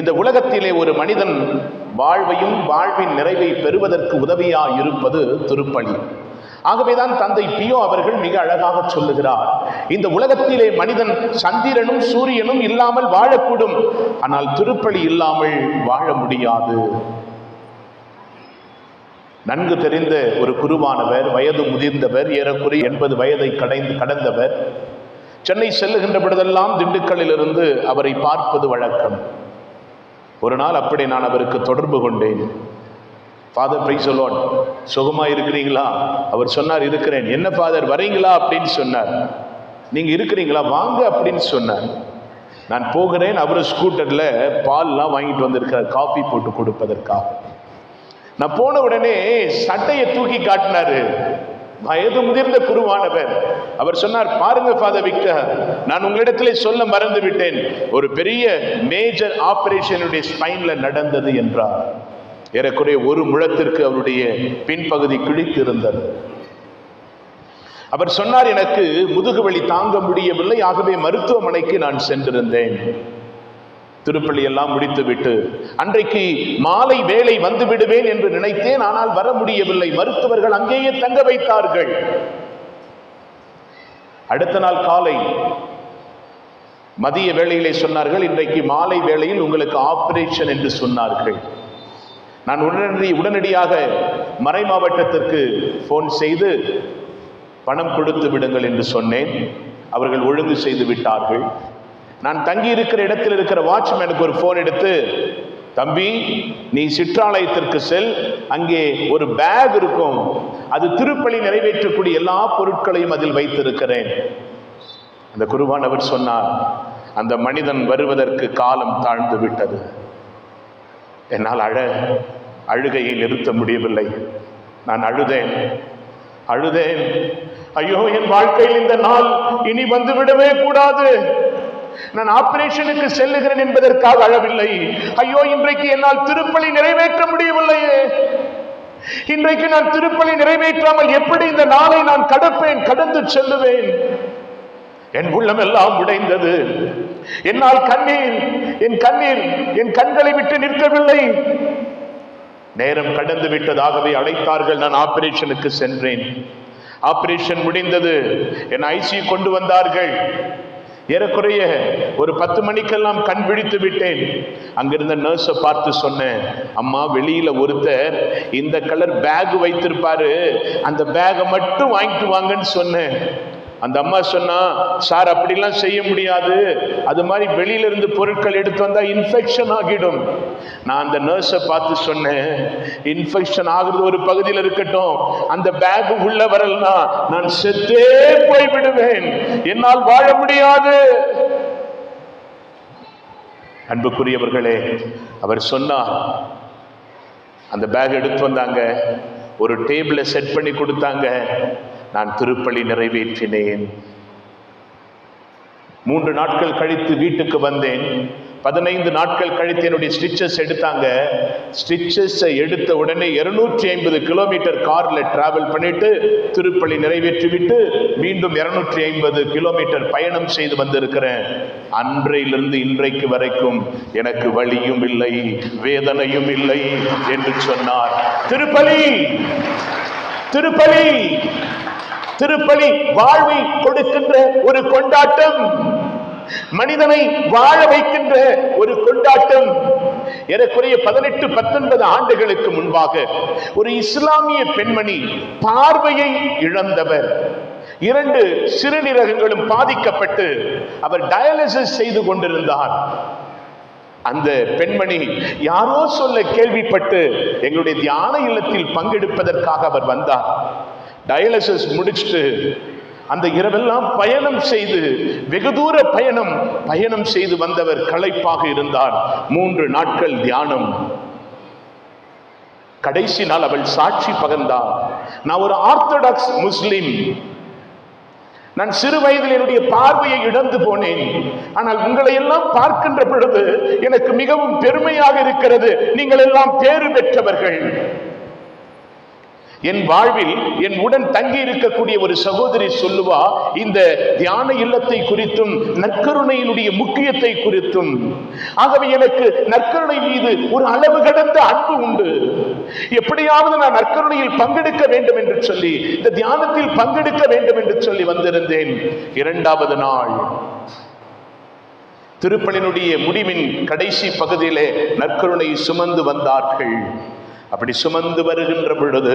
இந்த உலகத்திலே ஒரு மனிதன் வாழ்வையும் வாழ்வின் நிறைவை பெறுவதற்கு உதவியா இருப்பது திருப்பணி ஆகவேதான் தந்தை பியோ அவர்கள் மிக அழகாக சொல்லுகிறார். இந்த உலகத்திலே மனிதன் சந்திரனும் சூரியனும் இல்லாமல் வாழக்கூடும். ஆனால் திருப்பலி இல்லாமல் வாழ முடியாது. நன்கு தெரிந்த ஒரு குருவானவர் வயது முதிர்ந்தவர் ஏறக்குறைய எண்பது வயதை கடைந்து கடந்தவர் சென்னை செல்லுகின்ற பொழுதெல்லாம் திண்டுக்கல்லிலிருந்து அவரை பார்ப்பது வழக்கம். ஒரு நாள் அப்படி நான் அவருக்கு தொடர்பு கொண்டேன். ஃபாதர் பிரைஸ் சொல்லுவான் சுகமாக இருக்கிறீங்களா? அவர் சொன்னார் இருக்கிறேன். என்ன ஃபாதர் வரீங்களா? அப்படின்னு சொன்னார். நீங்கள் இருக்கிறீங்களா? வாங்க அப்படின்னு சொன்னார். நான் போகிறேன். அவர் ஸ்கூட்டரில் பால்லாம் வாங்கிட்டு வந்திருக்கிறார் காஃபி போட்டு கொடுப்பதற்காக. நான் போன உடனே சட்டையை தூக்கி காட்டினாரு. வயது முதிர்ந்த குருவானவர் அவர் சொன்னார் பாருங்க ஃபாதர் விக்டர் நான் உங்களிடத்திலே சொல்ல மறந்து விட்டேன் ஒரு பெரிய மேஜர் ஆபரேஷனுடைய ஸ்பைன்ல நடந்தது என்றார். ஏறக்குறைய ஒரு முழத்திற்கு அவருடைய பின்பகுதி கிழித்திருந்தது. அவர் சொன்னார் எனக்கு முதுகுவலி தாங்க முடியவில்லை. ஆகவே மருத்துவமனைக்கு நான் சென்றிருந்தேன். திருப்பள்ளி எல்லாம் முடித்துவிட்டு அன்றைக்கு மாலை வேலை வந்து விடுவேன் என்று நினைத்தேன் ஆனால் வர முடியவில்லை. மருத்துவர்கள் அங்கேயே தங்க வைத்தார்கள். அடுத்த நாள் காலை மதிய வேளையிலே சொன்னார்கள் இன்றைக்கு மாலை வேளையில் உங்களுக்கு ஆபரேஷன் என்று சொன்னார்கள். நான் உடனடி உடனடியாக மறை மாவட்டத்திற்கு ஃபோன் செய்து பணம் கொடுத்து விடுங்கள் என்று சொன்னேன். அவர்கள் ஒழுங்கு செய்து விட்டார்கள். நான் தங்கி இருக்கிற இடத்தில் இருக்கிற வாட்ச்மேனுக்கு ஒரு ஃபோன் எடுத்து தம்பி நீ சிற்றாலயத்திற்கு செல். அங்கே ஒரு பேக் இருக்கும். அது திருப்பலி நிறைவேற்றக்கூடிய எல்லா பொருட்களையும் அதில் வைத்திருக்கிறேன். அந்த குருவானவர் சொன்னார் அந்த மனிதன் வருவதற்கு காலம் தாழ்ந்து விட்டது. என்னால் அழ அழுகையை நிறுத்த முடியவில்லை. நான் அழுதேன். அழுதேன். ஐயோ என் வாழ்க்கையில் இந்த நாள் இனி வந்து விடவே கூடாது. நான் ஆபரேஷனுக்கு செல்லுகிறேன் என்பதற்காக அழவில்லை. ஐயோ இன்றைக்கு என்னால் திருப்பலி நிறைவேற்ற முடியவில்லையே. இன்றைக்கு நான் திருப்பலி நிறைவேற்றாமல் எப்படி இந்த நாளை நான் கடப்பேன் கடந்து செல்லுவேன்? என் உள்ளம் எல்லாம் உடைந்தது. என்னால் கண்ணீர் என் கண்ணீர் என் கண்களை விட்டு நிற்கவில்லை. நேரம் கடந்து விட்டதாகவே அழைத்தார்கள் நான் ஆபரேஷனுக்கு சென்றேன். ஆபரேஷன் முடிந்தது. என் ஐசி கொண்டு வந்தார்கள். ஏறக்குறைய ஒரு பத்து மணிக்கெல்லாம் கண் விழித்து விட்டேன். அங்கிருந்த நர்ஸை பார்த்து சொன்னேன் அம்மா வெளியில ஒருத்தர் இந்த கலர் பேக் வைத்திருப்பாரு. அந்த பேகை மட்டும் வாங்கிட்டு வாங்கன்னு சொன்னேன். அந்த அம்மா சொன்னா சார் அப்படிலாம் செய்ய முடியாது. அது மாதிரி வெளியில இருந்து பொருட்கள் எடுத்து வந்தா இன்ஃபெக்ஷன் ஆகிடும். நான் அந்த நர்ஸை பார்த்து சொன்னேன் இன்ஃபெக்ஷன் ஆகுறது ஒரு பகுதியில் இருக்கட்டும். அந்த பேக் உள்ள வரலனா நான் செத்தே போய் விடுவேன் என்னால் வாழ முடியாது. அன்புக்குரியவர்களே அவர் சொன்னார் அந்த பேக் எடுத்து வந்தாங்க ஒரு டேபிளை செட் பண்ணி கொடுத்தாங்க. நான் திருப்பலி நிறைவேற்றினேன். மூன்று நாட்கள் கழித்து வீட்டுக்கு வந்தேன். பதினைந்து நாட்கள் கழித்து என்னுடைய ஸ்டிச்சஸ் எடுத்தாங்க. ஸ்டிச்சஸை எடுத்த உடனே இருநூற்றி ஐம்பது கிலோமீட்டர் காரில் டிராவல் பண்ணிட்டு திருப்பலி நிறைவேற்றிவிட்டு மீண்டும் இருநூற்றி ஐம்பது கிலோமீட்டர் பயணம் செய்து வந்திருக்கிறேன். அன்றையிலிருந்து இன்றைக்கு வரைக்கும் எனக்கு வழியும் இல்லை வேதனையும் இல்லை என்று சொன்னார். திருப்பலி! திருப்பலி! திருப்பலி வாழ்வை கொடுக்கின்ற ஒரு கொண்டாட்டம். மனிதனை வாழ வைக்கின்ற ஒரு கொண்டாட்டம். ஏறக்குறைய பதினெட்டு பத்தொன்பது ஆண்டுகளுக்கு முன்பாக ஒரு இஸ்லாமிய பெண்மணி பார்வையை இழந்தவர். இரண்டு சிறுநீரகங்களும் பாதிக்கப்பட்டு அவர் டயாலிசிஸ் செய்து கொண்டிருந்தார். அந்த பெண்மணி யாரோ சொல்ல கேள்விப்பட்டு எங்களுடைய தியான இல்லத்தில் பங்கெடுப்பதற்காக அவர் வந்தார். டயாலிசிஸ் முடிச்சுட்டு அந்த இரவெல்லாம் பயணம் செய்து வெகு தூர பயணம் பயணம் செய்து வந்தவர் களைப்பாக இருந்தார். மூன்று நாட்கள் தியானம். கடைசி நாள் அவள் சாட்சி பகர்ந்தார் நான் ஒரு ஆர்த்தடாக்ஸ் முஸ்லிம். நான் சிறு வயதில் என்னுடைய பார்வையை இழந்து போனேன். ஆனால் உங்களை எல்லாம் பார்க்கின்ற பொழுது எனக்கு மிகவும் பெருமையாக இருக்கிறது. நீங்கள் எல்லாம் பேறு பெற்றவர்கள். என் வாழ்வில் என் உடன் தங்கி இருக்கக்கூடிய ஒரு சகோதரி சொல்லுவா இந்த தியான இல்லத்தை குறித்தும் நற்கருணையினுடைய முக்கியத்தை குறித்தும். ஆகவே எனக்கு நற்கருணை மீது ஒரு அளவு கடந்த அன்பு உண்டு. எப்படியாவது நான் நற்கருணையில் பங்கெடுக்க வேண்டும் என்று சொல்லி இந்த தியானத்தில் பங்கெடுக்க வேண்டும் என்று சொல்லி வந்திருந்தேன். இரண்டாவது நாள். திருப்பலினுடைய முடிவின் கடைசி பகுதியிலே நற்கருணை சுமந்து வந்தார்கள். அப்படி சுமந்து வருகின்ற பொழுது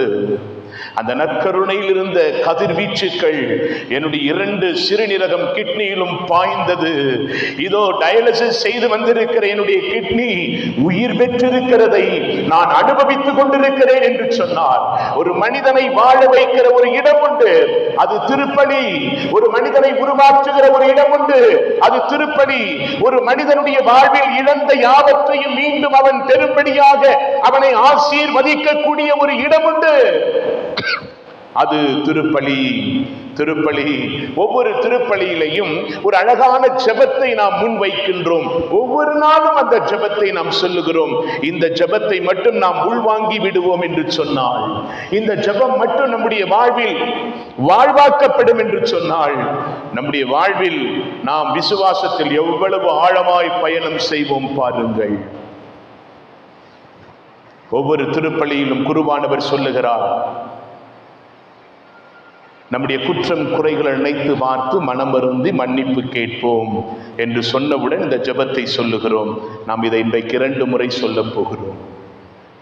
அந்த நற்கருணையில் இருந்த கதிர்வீச்சுக்கள் என்னுடைய இரண்டு சிறுநீரகம் கிட்னியிலும் பாய்ந்தது. இதோ டயாலிசிஸ் செய்து வந்திருக்கிற என்னுடைய கிட்னி உயிர் பெற்றிருக்கிறதை நான் அனுபவித்துக் கொண்டிருக்கிறேன் என்று சொன்னார். ஒரு மனிதனை வாழ வைக்கிற ஒரு இடம் உண்டு அது திருப்பலி ஒரு மனிதனை உருமாற்றுகிற ஒரு இடம் உண்டு அது திருப்பலி ஒரு மனிதனுடைய வாழ்வில் இழந்த யாவற்றையும் மீண்டும் அவன் பெரும்படியாக அவனை ஆசீர் ஆசீர்வதிக்கக்கூடிய ஒரு இடம் உண்டு அது திருப்பலி. திருப்பலி. ஒவ்வொரு திருப்பலியிலையும் ஒரு அழகான ஜபத்தை நாம் முன்வைக்கின்றோம். ஒவ்வொரு நாளும் அந்த ஜபத்தை நாம் சொல்லுகிறோம். இந்த ஜபத்தை மட்டும் நாம் உள்வாங்கி விடுவோம் என்று சொன்னால். இந்த ஜபம் மட்டும் நம்முடைய வாழ்வில் வாழ்வாக்கப்படும் என்று சொன்னால் நம்முடைய வாழ்வில் நாம் விசுவாசத்தில் எவ்வளவு ஆழமாய் பயணம் செய்வோம் பாருங்கள். ஒவ்வொரு திருப்பள்ளியிலும் குருவானவர் சொல்லுகிறார் நம்முடைய குற்றம் குறைகளை நினைத்து பார்த்து மனம் வருந்தி மன்னிப்பு கேட்போம் என்று சொன்னவுடன் இந்த ஜெபத்தை சொல்லுகிறோம். நாம் இதை இன்றைக்கு இரண்டு முறை சொல்லப் போகிறோம்.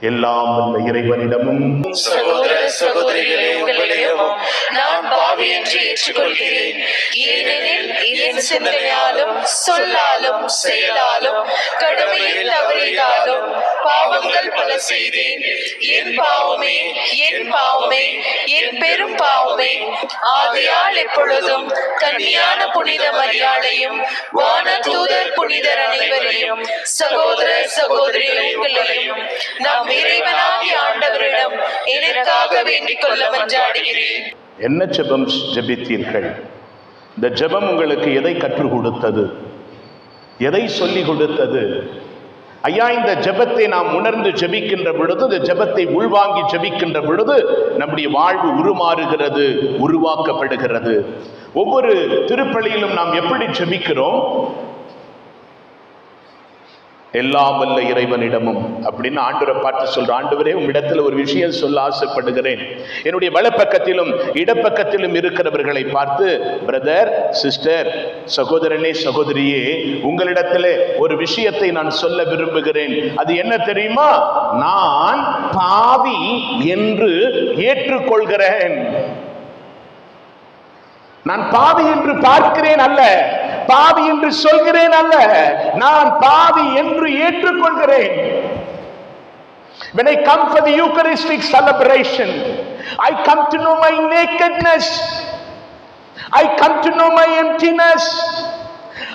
எல்லாம் இறைவனிடமும் சகோதர சகோதரிகளே உங்களிடமும் நான் பாவி என்று ஏற்றுக்கொள்கிறேன். ஏனெனில் என் சிந்தனையாலும் சொல்லாலும் செயலாலும் கடமையில் தவறினாலும் பாவங்கள் பல செய்தேன். என் பாவமே என் பாவமே என் பெரும் பாவமே. ஆகையால் எப்பொழுதும் கன்னியான புனித மரியாதையும் வான தூதர் புனிதர் அனைவரையும் சகோதர சகோதரிகளையும் நாம் இறைவனாகி ஆண்டவரிடம் எனக்காக வேண்டிக் கொள்ள மன்றாடுகிறேன் என்ன ஜெபம் ஜெபித்தீர்கள்? இந்த ஜெபம் உங்களுக்கு எதை கற்றுக் கொடுத்தது? எதை சொல்லி கொடுத்தது? ஐயா இந்த ஜெபத்தை நாம் உணர்ந்து ஜெபிக்கின்ற பொழுது இந்த ஜெபத்தை உள்வாங்கி ஜெபிக்கின்ற பொழுது நம்முடைய வாழ்வு உருமாறுகிறது உருவாக்கப்படுகிறது. ஒவ்வொரு திருப்பலியிலும் நாம் எப்படி ஜெபிக்கிறோம்? எல்லாம் வல்ல இறைவனிடமும் அப்படின்னு ஆண்டவரை பார்த்து சொல்ற ஆண்டவரே உம்மிடத்தில் ஒரு விஷயம் சொல்ல ஆசைப்படுகிறேன். என்னுடைய வலப்பக்கத்திலும் இடப்பக்கத்திலும் இருக்கிறவர்களை பார்த்து பிரதர் சிஸ்டர் சகோதரனே சகோதரியே உங்களிடத்திலே ஒரு விஷயத்தை நான் சொல்ல விரும்புகிறேன். அது என்ன தெரியுமா? நான் பாவி என்று ஏற்றுக்கொள்கிறேன். நான் பாவி என்று பார்க்கிறேன் அல்ல பாவி என்று சொல்கிறேன் அல்ல நான் பாவி என்று ஏற்றுக்கொள்கிறேன் When I come for the Eucharistic celebration, I come to know my nakedness. I come to know my emptiness.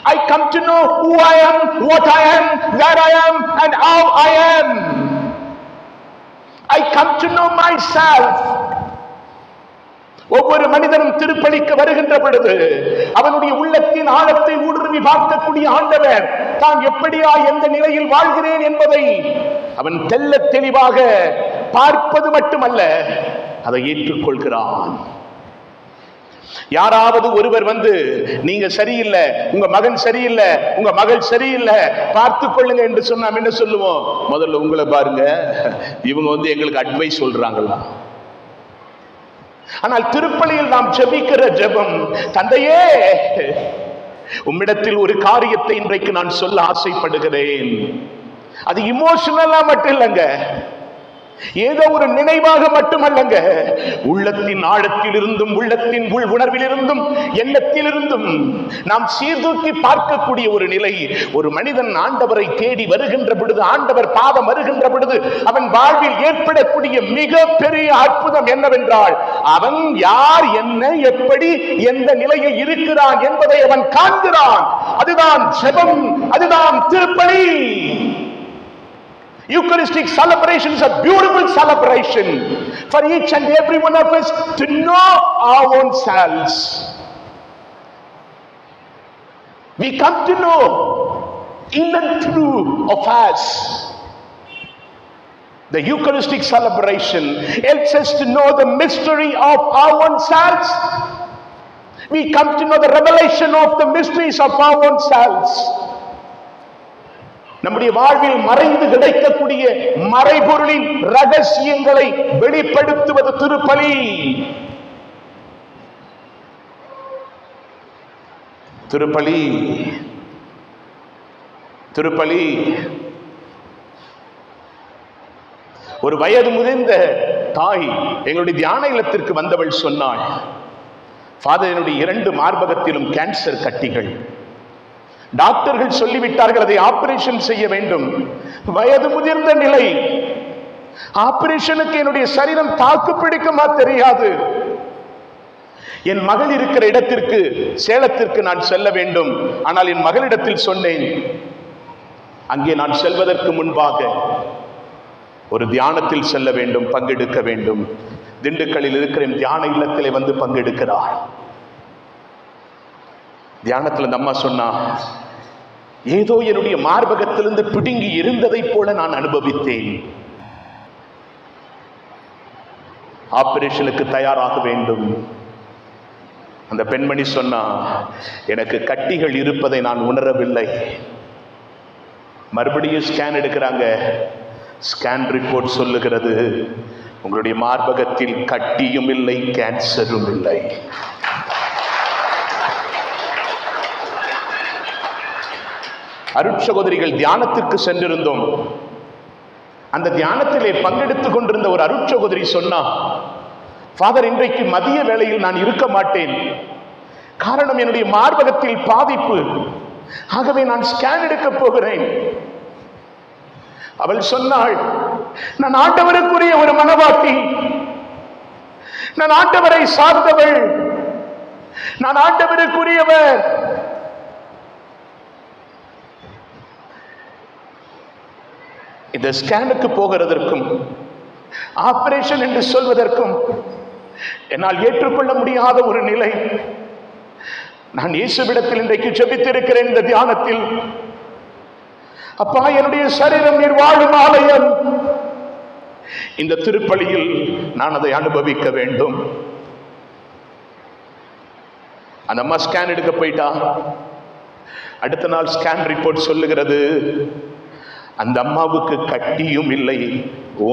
I come to know who I am, what I am, where I am, and how I am. I come to know myself. ஒவ்வொரு மனிதனும் திருப்பலிக்கு வருகின்ற பொழுது அவனுடைய உள்ளத்தின் ஆழத்தை ஊடுருவி பார்க்கக்கூடிய ஆண்டவர் தான் எப்படியா எந்த நிலையில் வாழ்கிறேன் என்பதை அவன் தெல்ல தெளிவாக பார்ப்பது மட்டுமல்ல அதை ஏற்றுக்கொள்கிறான். யாராவது ஒருவர் வந்து நீங்க சரியில்லை உங்க மகன் சரியில்லை உங்க மகள் சரியில்லை பார்த்து கொள்ளுங்க என்று சொன்னா என்ன சொல்லுவோம்? முதல்ல உங்களை பாருங்க. இவங்க வந்து எங்களுக்கு அட்வைஸ் சொல்றாங்களா ஆனால் திருப்பலியில் நாம் ஜெபிக்கிற ஜெபம் தந்தையே உம்மிடத்தில் ஒரு காரியத்தை இன்றைக்கு நான் சொல்ல ஆசைப்படுகிறேன். அது இமோஷனலா மட்டும் இல்லைங்க. ஏதோ ஒரு நினைவாக மட்டுமல்லங்க. உள்ளத்தின் ஆழத்தில் இருந்தும் உள்ளத்தின் உள் உணர்விலிருந்தும் எண்ணத்திலிருந்தும் நாம் சீர்தூக்கி பார்க்கக்கூடிய ஒரு நிலை. ஒரு மனிதன் ஆண்டவரை தேடி வருகின்ற பொழுது ஆண்டவர் பாவம் வருகின்ற பொழுது அவன் வாழ்வில் ஏற்படக்கூடிய மிக பெரிய அற்புதம் என்னவென்றால் அவன் யார் என்ன எப்படி எந்த நிலையில் இருக்கிறான் என்பதை அவன் காண்கிறான். அதுதான் செபம் அதுதான் திருப்பணி Eucharistic celebration is a beautiful celebration for each and every one of us to know our own selves. We come to know in and through of us. The Eucharistic celebration helps us to know the mystery of our own selves. We come to know the revelation of the mysteries of our own selves. நம்முடைய வாழ்வில் மறைந்து கிடைக்கக்கூடிய மறைபொருளின் ரகசியங்களை வெளிப்படுத்துவது திருப்பலி. திருப்பலி. திருப்பலி. ஒரு வயது முதிர்ந்த தாய் எங்களுடைய தியான இல்லத்திற்கு வந்தவள் சொன்னாள் ஃபாதர் என்னுடைய இரண்டு மார்பகத்திலும் கேன்சர் கட்டிகள். டாக்டர்கள் சொல்லிவிட்டார்கள் அதை ஆபரேஷன் செய்ய வேண்டும். வயது முதிர்ந்த நிலை. ஆபரேஷனுக்கு என்னுடைய சரீரம் தாக்கு பிடிக்குமா தெரியாது. என் மகள் இருக்கிற இடத்திற்கு சேலத்திற்கு நான் செல்ல வேண்டும். ஆனால் என் மகளிடத்தில் சொன்னேன் அங்கே நான் செல்வதற்கு முன்பாக ஒரு தியானத்தில் செல்ல வேண்டும் பங்கெடுக்க வேண்டும். திண்டுக்கல்லில் இருக்கிற என் தியான இல்லத்திலே வந்து பங்கெடுக்கிறார். தியானத்தில் அந்த அம்மா சொன்னா ஏதோ என்னுடைய மார்பகத்திலிருந்து பிடுங்கி இருந்ததைப் போல நான் அனுபவித்தேன். ஆபரேஷனுக்கு தயாராக வேண்டும். அந்த பெண்மணி சொன்னா எனக்கு கட்டிகள் இருப்பதை நான் உணரவில்லை. மறுபடியும் ஸ்கேன் எடுக்கிறாங்க. ஸ்கேன் ரிப்போர்ட் சொல்லுகிறது உங்களுடைய மார்பகத்தில் கட்டியும் இல்லை கேன்சரும் இல்லை. அருட்சகோதரிகள் தியானத்துக்கு சென்றிருந்தோம். அந்த தியானத்திலே பங்கெடுத்துக் கொண்டிருந்த ஒரு அருட்சகோதரி சொன்னா ஃபாதர் இன்றைக்கு மதிய வேளையில் நான் இருக்க மாட்டேன். காரணம் என்னுடைய மார்பகத்தில் பாதிப்பு. ஆகவே நான் ஸ்கேன் எடுக்க போகிறேன். அவள் சொன்னாள் நான் ஆண்டவருக்குரிய ஒரு மனவாட்டி. நான் ஆண்டவரை சார்ந்தவள். நான் ஆண்டவருக்குரியவர். இந்த ஸ்கேனுக்கு போகிறதற்கும் ஆபரேஷன் என்று சொல்வதற்கும் என்னால் ஏற்றுக்கொள்ள முடியாத ஒரு நிலை. நான் இயேசுவிடத்தில் இன்றைக்கு ஜபித்திருக்கிறேன் இந்த தியானத்தில். அப்பா என்னுடைய சரீரம் நீர் வாழும் ஆலயம். இந்த திருப்பலியில் நான் அதை அனுபவிக்க வேண்டும். அந்த அம்மா ஸ்கேன் எடுக்க போயிட்டா. அடுத்த நாள் ஸ்கேன் ரிப்போர்ட் சொல்லுகிறது. அந்த அம்மாவுக்கு கட்டியும் இல்லை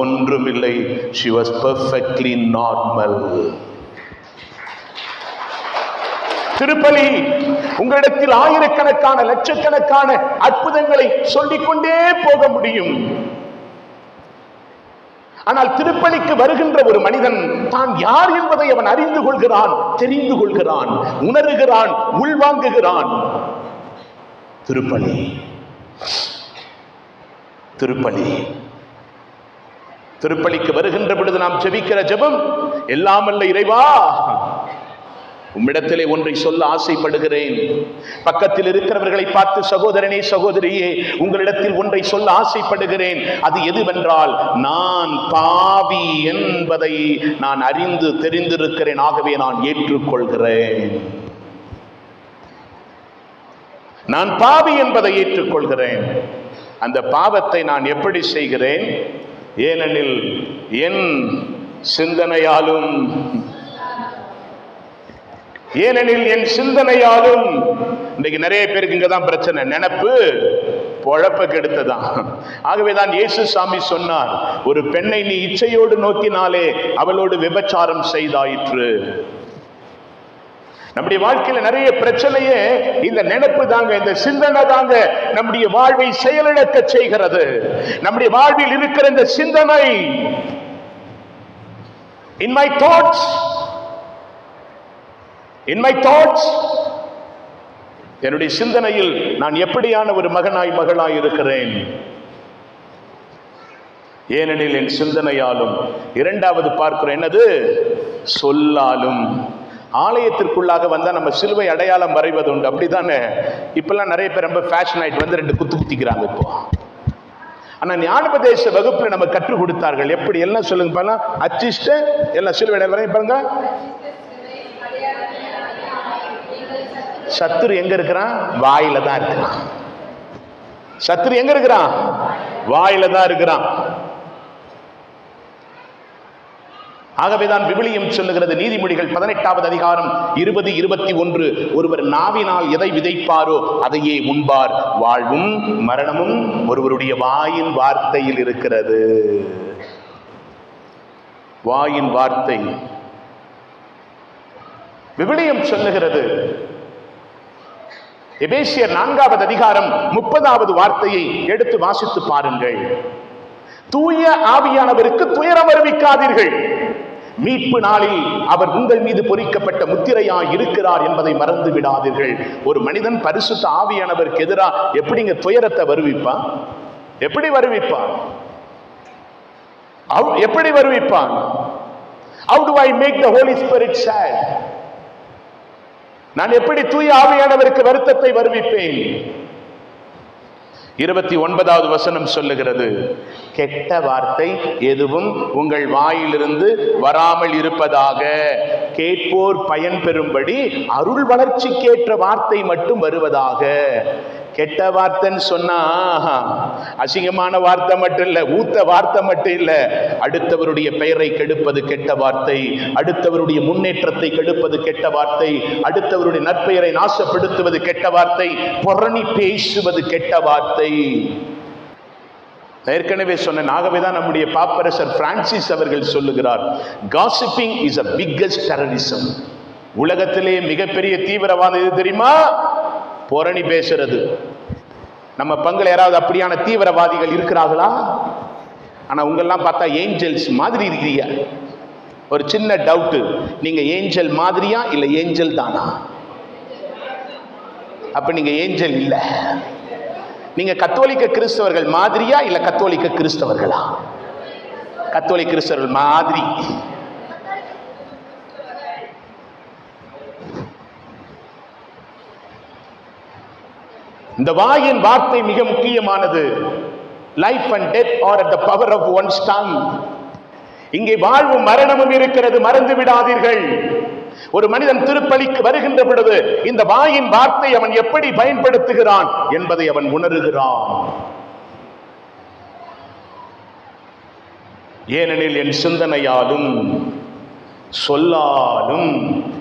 ஒன்றும் இல்லை ஷி வாஸ் பர்ஃபெக்ட்லி நார்மல் திருப்பலி உங்களிடத்தில் ஆயிரக்கணக்கான லட்சக்கணக்கான அற்புதங்களை சொல்லிக்கொண்டே போக முடியும். ஆனால் திருப்பலிக்கு வருகின்ற ஒரு மனிதன் தான் யார் என்பதை அவன் அறிந்து கொள்கிறான் தெரிந்து கொள்கிறான் உணர்கிறான் உள்வாங்குகிறான். திருப்பலி திருப்பலி. திருப்பலிக்கு வருகின்ற பொழுது நாம் ஜெபிக்கிற ஜெபம் எல்லாமல்ல இறைவா உம்மிடத்திலே ஒன்றை சொல்ல ஆசைப்படுகிறேன். பக்கத்தில் இருக்கிறவர்களை பார்த்து சகோதரனே சகோதரியே உங்களிடத்தில் ஒன்றை சொல்ல ஆசைப்படுகிறேன். அது எதுவென்றால் நான் பாவி என்பதை நான் அறிந்து தெரிந்திருக்கிறேன். ஆகவே நான் ஏற்றுக்கொள்கிறேன். நான் பாவி என்பதை ஏற்றுக்கொள்கிறேன். அந்த பாவத்தை நான் எப்படி செய்கிறேன்? ஏனெனில் என் சிந்தனையாலும் ஏனெனில் என் சிந்தனையாலும் இன்னைக்கு நிறைய பேருக்கு இங்கே தான் பிரச்சனை. நினப்பு பொழப்ப கெடுத்ததான். ஆகவேதான் இயேசு சாமி சொன்னார் ஒரு பெண்ணை நீ இச்சையோடு நோக்கினாலே அவளோடு விபச்சாரம் செய்தாயிற்று. நம்முடைய வாழ்க்கையில நிறைய பிரச்சனையே இந்த நினைப்பு தாங்க இந்த சிந்தனை தாங்க நம்முடைய வாழ்வை செயலிழக்க செய்கிறது. நம்முடைய வாழ்வில் இருக்கிற இந்த சிந்தனை in my thoughts in my thoughts என்னுடைய சிந்தனையில் நான் எப்படியான ஒரு மகனாய் மகளாய் இருக்கிறேன்? ஏனெனில் என் சிந்தனையாலும் இரண்டாவது பார்க்கிறோம் என்னது? சொல்லாலும். ஆலயத்திற்குள்ளாக வந்தால் நம்ம சிலுவை அடையாளம் வரைவது உண்டு. அப்படிதானே? இப்பெல்லாம் நிறைய பேர் ரொம்ப ஃபேஷன் ஆயிட்டு வந்து ரெண்டு குத்து குத்திக்கிறாங்க இப்போ. ஆனால் ஞானபதேச வகுப்பில் நம்ம கற்றுக் கொடுத்தார்கள். எப்படி? எல்லாம் சொல்லுங்க பாருங்க. அச்சிஷ்ட எல்லாம் சிலுவை அடையாளம் பாருங்க. சத்துரு எங்க இருக்கிறான்? வாயில தான் இருக்கிறான். சத்துரு எங்க இருக்கிறான்? வாயில தான் இருக்கிறான். ஆகவேதான் விபிலியம் சொல்லுகிறது. நீதிமொழிகள் பதினெட்டாவது அதிகாரம் இருபது இருபத்தி ஒன்று. ஒருவர் நாவினால் எதை விதைப்பாரோ அதையே உண்பார். வாழ்வும் மரணமும் ஒருவருடைய வாயின் வார்த்தையில் இருக்கிறது. வாயின் வார்த்தை. விவிலியம் சொல்லுகிறது. எபேசியர் நான்காவது அதிகாரம் முப்பதாவது வார்த்தையை எடுத்து வாசித்து பாருங்கள். தூய ஆவியானவருக்கு துயரம் வருவிக்காதீர்கள். மீட்பு நாளில் அவர் உங்கள் மீது பொறிக்கப்பட்ட முத்திரையாய் இருக்கிறார் என்பதை மறந்து விடாதீர்கள். ஒரு மனிதன் பரிசுத்த ஆவியானவருக்கு எதிராக எப்படிங்க துயரத்தை வருவிப்பான் எப்படி வருவிப்பான்? எப்படி வருவிப்பான்? How do I make the Holy Spirit sad? நான் எப்படி தூய ஆவியானவருக்கு வருத்தத்தை வருவிப்பேன்? இருபத்தி ஒன்பதாவது வசனம் சொல்லுகிறது. கெட்ட வார்த்தை எதுவும் உங்கள் வாயிலிருந்து வராமல் இருப்பதாக. கேட்போர் பயன் பெறும்படி அருள் வளர்ச்சிக்கேற்ற வார்த்தை மட்டும் வருவதாக. கெட்ட வார்த்தைன்னு சொன்னா அசிங்கமான வார்த்தை மட்டும் இல்லை ஊத்த வார்த்தை மட்டும் இல்லை. அடுத்தவருடைய பெயரை கெடுப்பது கெட்ட வார்த்தை அடுத்தவருடைய முன்னேற்றத்தை கெடுப்பது கெட்ட வார்த்தை அடுத்தவருடைய நற்பெயரை நாசப்படுத்துவது கெட்ட வார்த்தை புரணி பேசுவது கெட்ட வார்த்தை. ஏற்கனவே சொன்ன ஆகவே தான் நம்முடைய பாப்பரசர் பிரான்சிஸ் அவர்கள் சொல்லுகிறார் gossiping is a biggest terrorism உலகத்திலே மிகப்பெரிய தீவிரவாதம் எது தெரியுமா? புரணி பேசுறது. நம்ம பங்குல யாராவது அப்படியான தீவிரவாதிகள் இருக்கிறார்களா? ஆனால் உங்கள்லாம் பார்த்தா ஏஞ்சல்ஸ் மாதிரி இருக்கிறீங்க. ஒரு சின்ன டவுட்டு நீங்கள் ஏஞ்சல் மாதிரியா இல்லை ஏஞ்சல் தானா? அப்போ நீங்கள் ஏஞ்சல் இல்லை. நீங்கள் கத்தோலிக்க கிறிஸ்தவர்கள் மாதிரியா இல்லை கத்தோலிக்க கிறிஸ்தவர்களா? கத்தோலிக்க கிறிஸ்தவர்கள் மாதிரி. இந்த வாயின் வார்த்தை மிக முக்கியமானது. Life and death are at the power of one's strong இங்கே வாழ்வும் மரணமும் இருக்கிறது மறந்து விடாதீர்கள். ஒரு மனிதன் திருப்பலிக்கு வருகின்ற பொழுது இந்த வாயின் வார்த்தை அவன் எப்படி பயன்படுத்துகிறான் என்பதை அவன் உணருகிறான். ஏனெனில் என் சிந்தனையாலும் சொல்லாலும்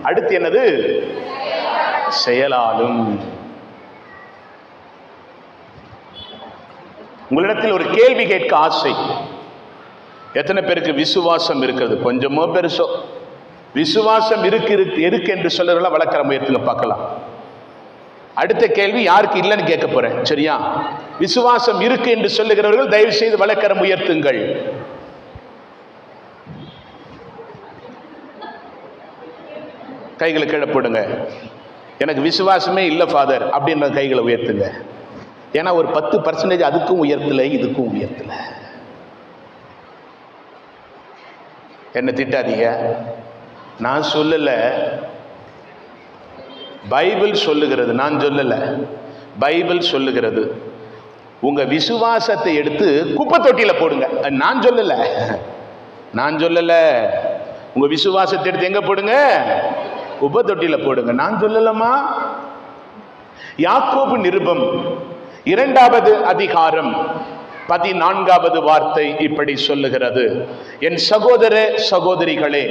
அடுத்து என்னது? செயலாலும். உங்களிடத்தில் ஒரு கேள்வி கேட்க ஆசை. எத்தனை பேருக்கு விசுவாசம் இருக்கிறது? கொஞ்சமோ பெருசோ. விசுவாசம் இருக்கு இருக்கு இருக்கு என்று சொல்றதெல்லாம் வளர்க்குற முயற்சியில் பார்க்கலாம். அடுத்த கேள்வி யாருக்கு இல்லைன்னு கேட்க போறேன். சரியா? விசுவாசம் இருக்கு என்று சொல்லுகிறவர்கள் தயவு செய்து வளர்க்கிற முயற்சுங்கள் கைகளை கீழே போடுங்க. எனக்கு விசுவாசமே இல்லை ஃபாதர் அப்படின்ற கைகளை உயர்த்துங்க. ஏன்னா ஒரு பத்து பர்சன்டேஜ் அதுக்கும் உயர்த்தலை இதுக்கும் உயர்த்தலை. என்ன திட்டாதீங்க. நான் சொல்லலை. பைபிள் சொல்லுகிறது நான் சொல்லலை. பைபிள் சொல்லுகிறது உங்கள் விசுவாசத்தை எடுத்து குப்பை தொட்டியில் போடுங்க. நான் சொல்லலை. நான் சொல்லலை. உங்கள் விசுவாசத்தை எடுத்து எங்கே போடுங்க? குப்பை தொட்டியில் போடுங்க. நான் சொல்லலம்மா. யாக்கோபு நிருபம் இரண்டாவது அதிகாரம் பதினான்காவது வார்த்தை இப்படி சொல்லுகிறது. என் சகோதர சகோதரிகளே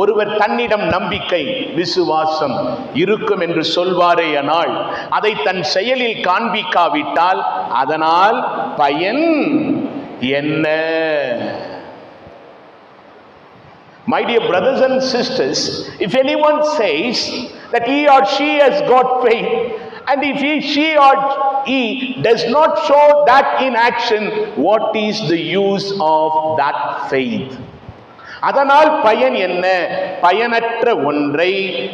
ஒருவர் தன்னிடம் நம்பிக்கை விசுவாசம் இருக்கும் என்று சொல்வாரேயானால் அதை தன் செயலில் காண்பிக்காவிட்டால் அதனால் பயன் என்ன? My dear brothers and sisters, if anyone says that he or she has got faith, and if he, she or he does not show that in action, what is the use of that faith? அதனால் பயன் என்ன? பயனற்ற ஒன்றை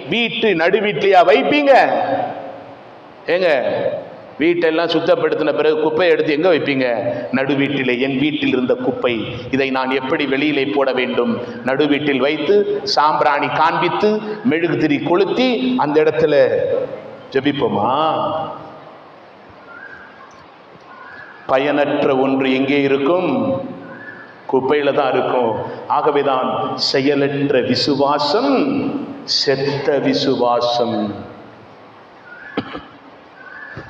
வீட்டு நடுவீட்லையா வைப்பீங்க? ஏங்க வீட்டெல்லாம் சுத்தப்படுத்தின பிறகு குப்பையை எடுத்து எங்க வைப்பீங்க? நடுவீட்டிலே என் வீட்டில் இருந்த குப்பை. இதை நான் எப்படி வெளியிலே போட வேண்டும்? நடுவீட்டில் வைத்து சாம்பிராணி காண்பித்து மெழுகுதிரி கொளுத்தி அந்த இடத்துல ஜபிப்போமா? பயனற்ற ஒன்று எங்கே இருக்கும்? குப்பையில தான் இருக்கும். ஆகவேதான் செயலற்ற விசுவாசம் செத்த விசுவாசம்.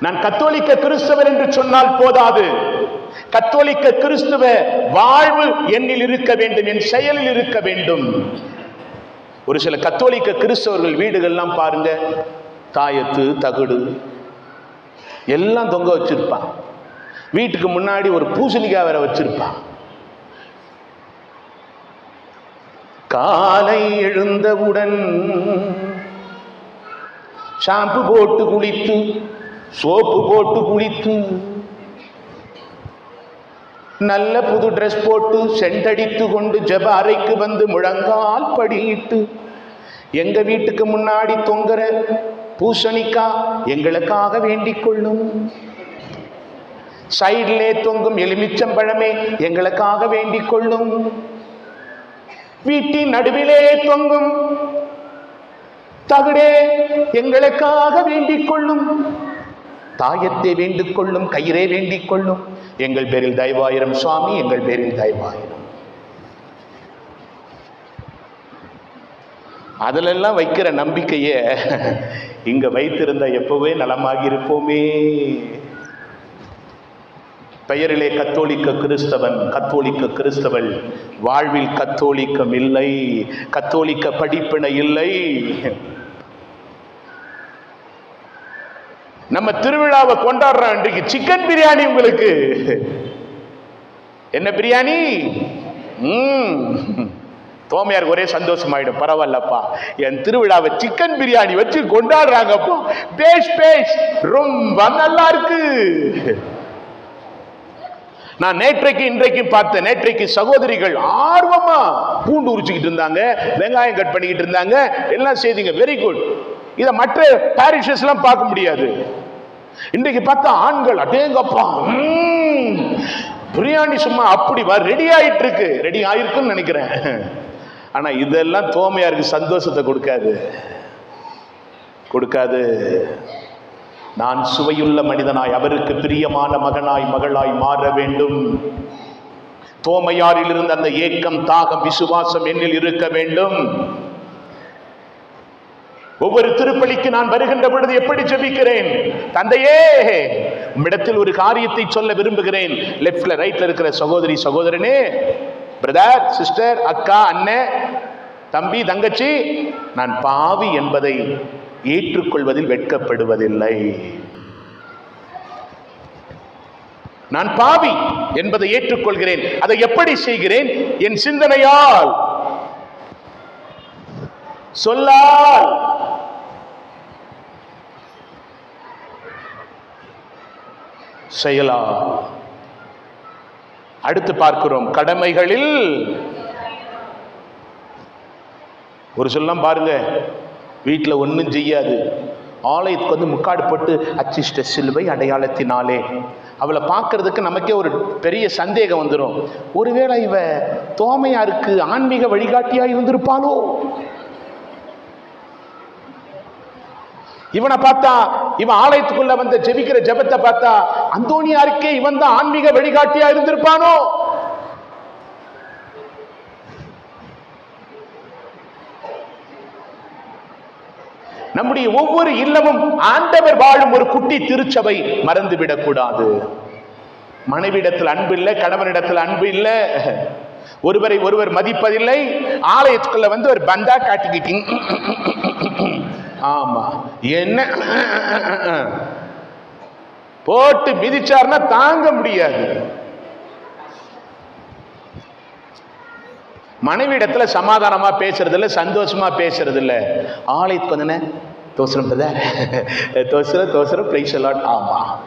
நான் கத்தோலிக்க கிறிஸ்தவர் என்று சொன்னால் போதாது. கத்தோலிக்க கிறிஸ்துவ வாழ்வு என்னில் இருக்க வேண்டும் என் செயலில் இருக்க வேண்டும். ஒரு சில கத்தோலிக்க கிறிஸ்தவர்கள் வீடுகள்லாம் பாருங்க. தாயத்து தகுடு எல்லாம் தொங்க வச்சிருப்பான். வீட்டுக்கு முன்னாடி ஒரு பூசணிக்காய் வேற வச்சிருப்பான். காலை எழுந்தவுடன் ஷாம்பு போட்டு குளித்து சோப்பு போட்டு குளித்து நல்ல புது ட்ரெஸ் போட்டு செண்டடித்து கொண்டு ஜெப அறைக்கு வந்து முழங்கால் படியிட்டு எங்க வீட்டுக்கு முன்னாடி தொங்குற பூசணிக்கா எங்களுக்காக வேண்டிக் கொள்ளும். சைடிலே தொங்கும் எலுமிச்சம்பழமே எங்களுக்காக வேண்டிக் கொள்ளும். வீட்டின் நடுவிலே தொங்கும் தகுடே எங்களுக்காக வேண்டிக் கொள்ளும். தாயத்தை வேண்டிக் கொள்ளும் கயிறே வேண்டிக் கொள்ளும். எங்கள் பேரில் தயவாயிரம் சுவாமி எங்கள் பேரில் தயவாயிரம். அதிலெல்லாம் வைக்கிற நம்பிக்கைய இங்கே வைத்திருந்த எப்பவே நலமாகி இருப்போமே பெயரிலே கத்தோலிக்க கிறிஸ்தவன் கத்தோலிக்க கிறிஸ்தவள் வாழ்வில் கத்தோலிக்கம் இல்லை கத்தோலிக்க படிப்பினை இல்லை. நம்ம திருவிழாவை கொண்டாடுறோம் இன்றைக்கு. சிக்கன் பிரியாணி உங்களுக்கு. என்ன பிரியாணி ம் தோமையாருக்கு ஒரே சந்தோஷமாயிடும். பரவாயில்லப்பா. என் திருவிழாவை சிக்கன் பிரியாணி வச்சு கொண்டாடுறாங்கப்பா. பேஷ் பேஷ். ரொம்ப நல்லா இருக்கு நான் நேற்றைக்கு இன்றைக்கு பார்த்தேன். நேற்றைக்கு சகோதரிகள் ஆர்வமா பூண்டு உரிச்சுக்கிட்டு இருந்தாங்க வெங்காயம் கட் பண்ணிக்கிட்டு இருந்தாங்க. எல்லாம் செய்திங்க. வெரி குட் இதை மற்ற பாரிஷஸ்லாம் பார்க்க முடியாது. இன்றைக்கு பார்த்தா ஆண்கள் அடேங்கப்பா. பிரியாணி சும்மா அப்படி வா ரெடி ஆயிட்டு இருக்கு ரெடி ஆயிருக்குன்னு நினைக்கிறேன். ஆனா இதெல்லாம் தோமையாருக்கு சந்தோஷத்தை கொடுக்காது. கொடுக்காது. நான் சுவையுள்ள மனிதனாய் அவருக்கு பிரியமான மகனாய் மகளாய் மாற வேண்டும். தோமையாரிலிருந்து அந்த ஏக்கம் தாகம் விசுவாசம் என்னில் இருக்க வேண்டும். ஒவ்வொரு திருப்பலிக்கு நான் வருகின்ற பொழுது எப்படி ஜெபிக்கிறேன்? தந்தையே உம்மிடத்தில் ஒரு காரியத்தை சொல்ல விரும்புகிறேன். லெஃப்ட்ல ரைட்ல இருக்கிற சகோதரி சகோதரனே பிரதர் சிஸ்டர் அக்கா அண்ணன் தம்பி தங்கச்சி நான் பாவி என்பதை ஏற்றுக்கொள்வதில் வெட்கப்படுவதில்லை. நான் பாவி என்பதை ஏற்றுக்கொள்கிறேன். அதை எப்படி செய்கிறேன்? என் சிந்தனையால். சொல்லால். செயலா அடுத்து பார்க்கிறோம். கடமைகளில் ஒரு சொல்லம் பாருங்க வீட்டில் ஒன்றும் செய்யாது. ஆலயத்துக்கு வந்து முக்காடு போட்டு அச்சிஷ்ட சிலுவை அடையாளத்தினாலே. அவளை பார்க்கறதுக்கு நமக்கே ஒரு பெரிய சந்தேகம் வந்துடும் ஒருவேளை இவ தோமையாருக்கு ஆன்மீக வழிகாட்டியாக இருந்திருப்பாளோ? இவனை பார்த்தா இவன் ஆலயத்துக்குள்ள வந்த ஜெபிக்கிற ஜெபத்தை பார்த்தா அந்தோனியாருக்கே இவன் தான் ஆன்மீக வழிகாட்டியா இருந்திருப்பானோ? நம்முடைய ஒவ்வொரு இல்லமும் ஆண்டவர் வாழும் ஒரு குட்டி திருச்சபை மறந்துவிடக் கூடாது மனைவிடத்தில் அன்பு இல்லை கணவனிடத்தில் அன்பு இல்லை. ஒருவரை ஒருவர் மதிப்பதில்லை. ஆலயத்துக்குள்ள வந்து ஒரு பந்தா காட்டிக்கிட்டீங்க ஆமா என்ன? போட்டு மிதிச்சார்னா தாங்க முடியாது. மனைவி இடத்துல சமாதானமா பேசுறது இல்ல சந்தோஷமா பேசுறது இல்ல ஆலயத்துக்கு வந்தனே தோசரம் தோசரம் தோசரம் பிரைஸ் எல்லாம் ஆமா.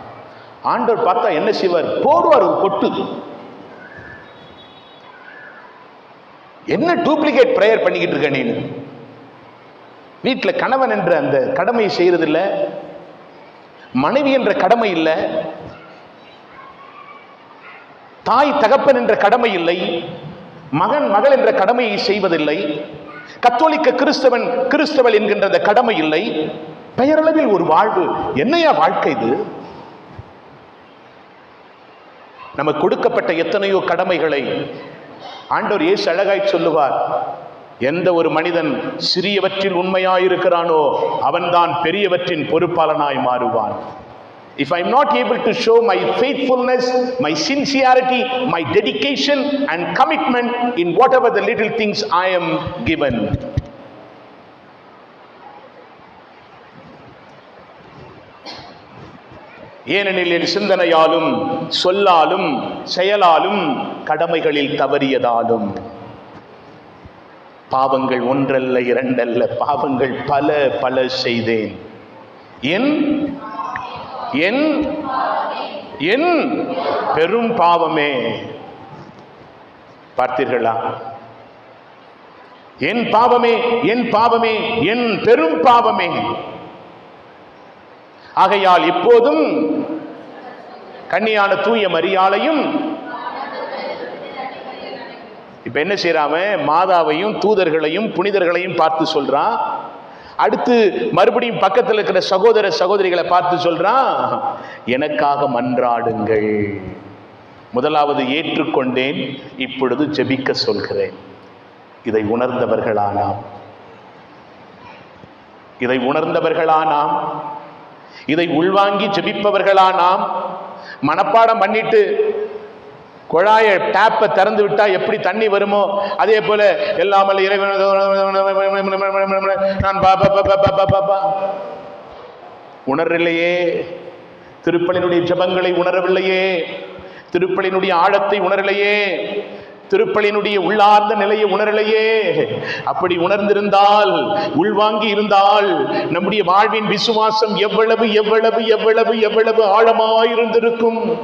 ஆண்டவர் பார்த்தா என்ன செய்வார்? போடுவார் ஒரு கொட்டு என்ன டூப்ளிகேட் ப்ரேயர் பண்ணிக்கிட்டு இருக்க நீனு? வீட்டில் கணவன் என்ற அந்த கடமையை செய்யறது மனைவி என்ற கடமை இல்லை. தாய் தகப்பன் என்ற கடமை இல்லை. மகன் மகள் என்ற கடமையை செய்வதில்லை. கத்தோலிக்க கிறிஸ்தவன் கிறிஸ்தவள் என்கின்ற அந்த கடமை இல்லை. பெயரளவில் ஒரு வாழ்வு. என்னையா வாழ்க்கை இது? நமக்கு கொடுக்கப்பட்ட எத்தனையோ கடமைகளை ஆண்டவர் ஏசு அழகாய் சொல்லுவார். எந்த ஒரு மனிதன் சிறியவற்றில் உண்மையாயிருக்கிறானோ அவன்தான் பெரியவற்றின் பொறுப்பாளனாய் மாறுவான். If I'm not able to show my faithfulness, my sincerity, my dedication and commitment in whatever the little things I am given. ஏனெனில் என் சிந்தனையாலும் சொல்லாலும் செயலாலும் கடமைகளில் தவறியதாலும் பாவங்கள் ஒன்றல்ல இரண்டல்ல பாவங்கள் பல பல செய்தேன் என் என் என் பெரும் பாவமே. பார்த்தீர்களா? என் பாவமே என் பாவமே என் பெரும் பாவமே. ஆகையால் இப்போதும் கன்னியான தூய மரியாளையும் இப்ப என்ன செய்யறாம மாதாவையும் தூதர்களையும் புனிதர்களையும் பார்த்து சொல்றான். அடுத்து மறுபடியும் பக்கத்தில் இருக்கிற சகோதர சகோதரிகளை பார்த்து சொல்றான் எனக்காக மன்றாடுங்கள். முதலாவது ஏற்றுக்கொண்டேன் இப்பொழுது ஜெபிக்க சொல்கிறேன். இதை உணர்ந்தவர்களானாம். இதை உணர்ந்தவர்களானாம். இதை உள்வாங்கி ஜெபிப்பவர்களானாம். மனப்பாடம் பண்ணிட்டு குழாயை டேப்பை திறந்து விட்டால் எப்படி தண்ணி வருமோ? அதே போல எல்லாமல் இறைவன் நான் உணரலையே திருப்பலினுடைய ஜபங்களை உணரவில்லையே. திருப்பலினுடைய ஆழத்தை உணரலையே. திருப்பலினுடைய உள்ளார்ந்த நிலையை உணரலையே. அப்படி உணர்ந்திருந்தால் உள்வாங்கி இருந்தால் நம்முடைய வாழ்வின் விசுவாசம் எவ்வளவு எவ்வளவு எவ்வளவு எவ்வளவு ஆழமாயிருந்திருக்கும்?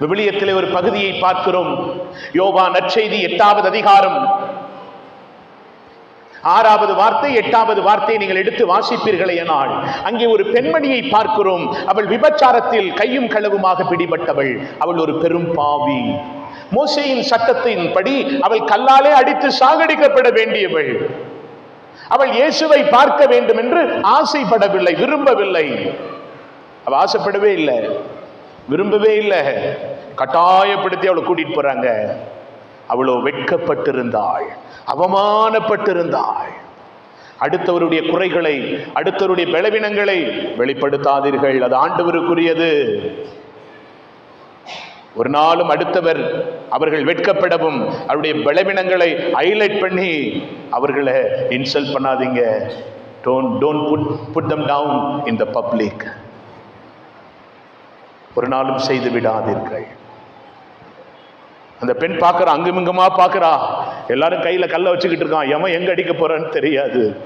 விவிலியத்திலே ஒரு பகுதியை பார்க்கிறோம். யோபா நற்செய்தி எட்டாவது அதிகாரம். ஆறாவது வார்த்தை எட்டாவது வார்த்தை நீங்கள் எடுத்து வாசிப்பீர்களே எனால் அங்கே ஒரு பெண்மணியை பார்க்கிறோம். அவள் விபச்சாரத்தில் கையும் களவுமாக பிடிபட்டவள். அவள் ஒரு பெரும் பாவி. மோசையின் சட்டத்தின் படி அவள் கல்லாலே அடித்து சாகடிக்கப்பட வேண்டியவள். அவள் இயேசுவை பார்க்க வேண்டும் என்று ஆசைப்படவில்லை விரும்பவில்லை. அவள் ஆசைப்படவே இல்லை. விரும்பவே இல்லை. கட்டாயப்படுத்தி அவளை கூட்டிட்டு போறாங்க. அவ்வளோ வெட்கப்பட்டிருந்தாள் அவமானப்பட்டிருந்தாள். அடுத்தவருடைய குறைகளை அடுத்தவருடைய பலவினங்களை வெளிப்படுத்தாதீர்கள். அது ஆண்டவருக்குரியது. ஒரு நாளும் அடுத்தவர் அவர்கள் வெட்கப்படவும் அவருடைய பலவினங்களை ஹைலைட் பண்ணி அவர்களை இன்சல்ட் பண்ணாதீங்க. Don't don't put put them down in the public ஒரு நாளும் செய்து விடாதீர்கள். அந்த பெண் பார்க்குறா அங்குமிங்குமா பார்க்குறா. எல்லாரும் கையில் கல்லை வச்சுக்கிட்டு இருக்கான். எவன் எங்கே அடிக்க போகிறான்னு தெரியாது.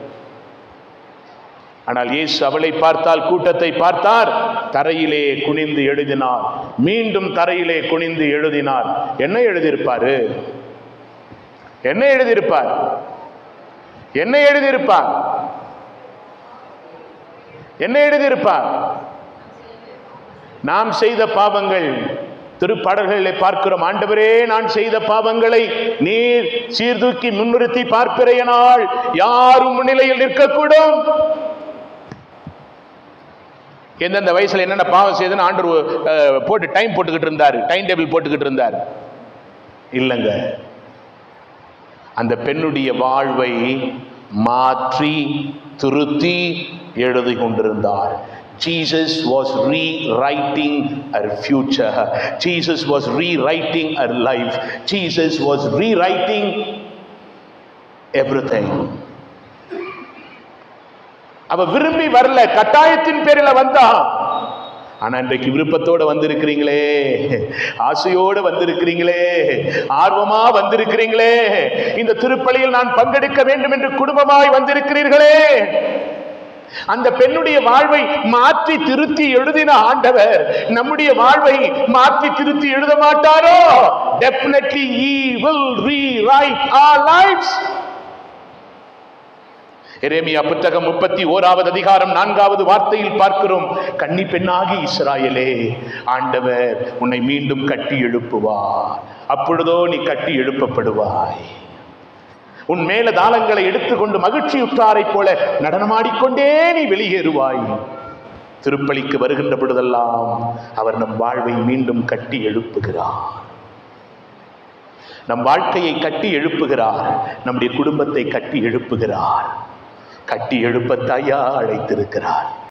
ஆனால் இயேசு அவளை பார்த்தால் கூட்டத்தை பார்த்தார். தரையிலே குனிந்து எழுதினார். மீண்டும் தரையிலே குனிந்து எழுதினார். என்ன எழுதியிருப்பாரு? என்ன எழுதியிருப்பார்? என்ன எழுதியிருப்பார்? என்ன எழுதியிருப்பார்? நாம் செய்த பாவங்கள். திருப்பாடல்களை பார்க்கிறோம் ஆண்டவரே நான் செய்த பாவங்களை நீர் சீர்தூக்கி முன்னிறுத்தி பார்ப்பிறையனால் யாரும் முன்னிலையில் நிற்கக்கூடும்? எந்தெந்த வயசுல என்னென்ன பாவம் செய்துன்னு ஆண்டு போட்டு டைம் போட்டுக்கிட்டு இருந்தார். டைம் டேபிள் போட்டுக்கிட்டு இருந்தார். இல்லைங்க. அந்த பெண்ணுடைய வாழ்வை மாற்றி திருத்தி எழுதி கொண்டிருந்தார். Jesus was rewriting her future. Jesus was rewriting her life. Jesus was rewriting everything. அவ விரும்பி வரல கட்டாயத்தின் பேரில் வந்தா ஆனா இன்றைக்கு விருப்பத்தோட வந்திருக்கிறீங்களே ஆசையோடு வந்திருக்கிறீங்களே ஆர்வமா வந்திருக்கிறீங்களே இந்த திருப்பலியில் நான் பங்கெடுக்க வேண்டும் என்று குடும்பமாய் வந்திருக்கிறீர்களே அந்த பெண்ணுடைய வாழ்வை மாற்றி திருத்தி எழுதின ஆண்டவர் நம்முடைய வாழ்வை மாற்றி திருத்தி எழுத மாட்டாரோ? டெபினெட்லி he will எரேமியா புத்தகம் முப்பத்தி ஓராவது அதிகாரம் நான்காவது வார்த்தையில் பார்க்கிறோம். கன்னி பெண்ணாகி இஸ்ராயலே ஆண்டவர் உன்னை மீண்டும் கட்டி எழுப்புவார். அப்பொழுதோ நீ கட்டி எழுப்பப்படுவாய். உன் மேல தாளங்களை எடுத்துக்கொண்டு மகிழ்ச்சியுற்றாரைப் போல நடனமாடிக்கொண்டே நீ வெளியேறுவாய். திருப்பலிக்கு வருகின்ற பொழுதெல்லாம் அவர் நம் வாழ்வை மீண்டும் கட்டி எழுப்புகிறார். நம் வாழ்க்கையை கட்டி எழுப்புகிறார். நம்முடைய குடும்பத்தை கட்டி எழுப்புகிறார். கட்டி எழுப்பத்தாயா அழைத்திருக்கிறார்.